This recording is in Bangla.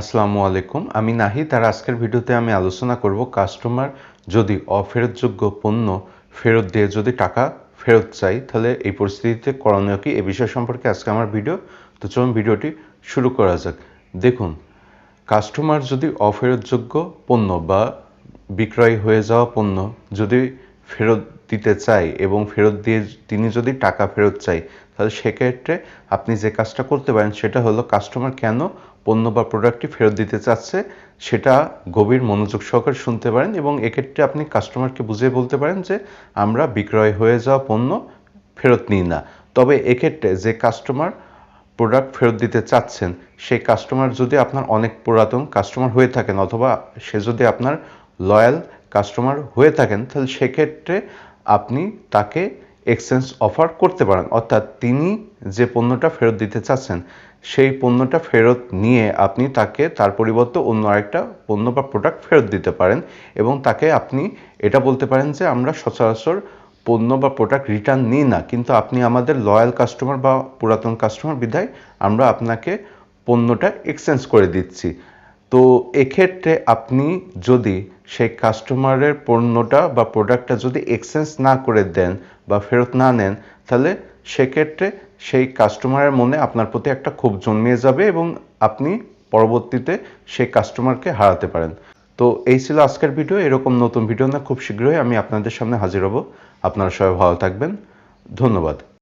আসসালামু আলাইকুম। আমি নাহিদ আর আজকের ভিডিওতে আমি আলোচনা করব কাস্টমার যদি অফেরতযোগ্য পণ্য ফেরত দিয়ে যদি টাকা ফেরত চাই, তাহলে এই পরিস্থিতিতে করণীয় কি? এ বিষয় সম্পর্কে আজকে আমার ভিডিও। তো চলুন ভিডিওটি শুরু করা যাক। দেখুন, কাস্টমার যদি অফেরতযোগ্য পণ্য বা বিক্রয় হয়ে যাওয়া পণ্য যদি ফেরত দিতে চায় এবং ফেরত দিয়ে তিনি যদি টাকা ফেরত চাই, তাহলে সেক্ষেত্রে আপনি যে কাজটা করতে পারেন সেটা হলো কাস্টমার কেন পণ্য বা প্রোডাক্টটি ফেরত দিতে চাচ্ছে, সেটা গভীর মনোযোগ সহকারে শুনতে পারেন এবং এক্ষেত্রে আপনি কাস্টমারকে বুঝিয়ে বলতে পারেন যে আমরা বিক্রয় হয়ে যাওয়া পণ্য ফেরত নিই না। তবে এক্ষেত্রে যে কাস্টমার প্রোডাক্ট ফেরত দিতে চাচ্ছেন, সেই কাস্টমার যদি আপনার অনেক পুরাতন কাস্টমার হয়ে থাকেন অথবা সে যদি আপনার লয়াল কাস্টমার হয়ে থাকেন, তাহলে সেক্ষেত্রে আপনি তাকে এক্সচেঞ্জ অফার করতে পারেন। অর্থাৎ তিনি যে পণ্যটা ফেরত দিতে চাচ্ছেন, সেই পণ্যটা ফেরত নিয়ে আপনি তাকে তার পরিবর্তে অন্য আরেকটা পণ্য বা প্রোডাক্ট ফেরত দিতে পারেন এবং তাকে আপনি এটা বলতে পারেন যে, আমরা সচরাচর পণ্য বা প্রোডাক্ট রিটার্ন নিই না, কিন্তু আপনি আমাদের লয়াল কাস্টমার বা পুরাতন কাস্টমার বিধায় আমরা আপনাকে পণ্যটা এক্সচেঞ্জ করে দিচ্ছি। তো এক্ষেত্রে আপনি যদি সেই কাস্টমারের পণ্যটা বা প্রোডাক্টটা যদি এক্সচেঞ্জ না করে দেন বা ফেরত না নেন, তাহলে সেক্ষেত্রে সেই কাস্টমারের মনে আপনার প্রতি একটা ক্ষোভ জন্মিয়ে যাবে এবং আপনি পরবর্তীতে সেই কাস্টমারকে হারাতে পারেন। তো এই ছিল আজকের ভিডিও এরকম নতুন ভিডিও না, খুব শীঘ্রই আমি আপনাদের সামনে হাজির হব। আপনারা সবাই ভালো থাকবেন। ধন্যবাদ।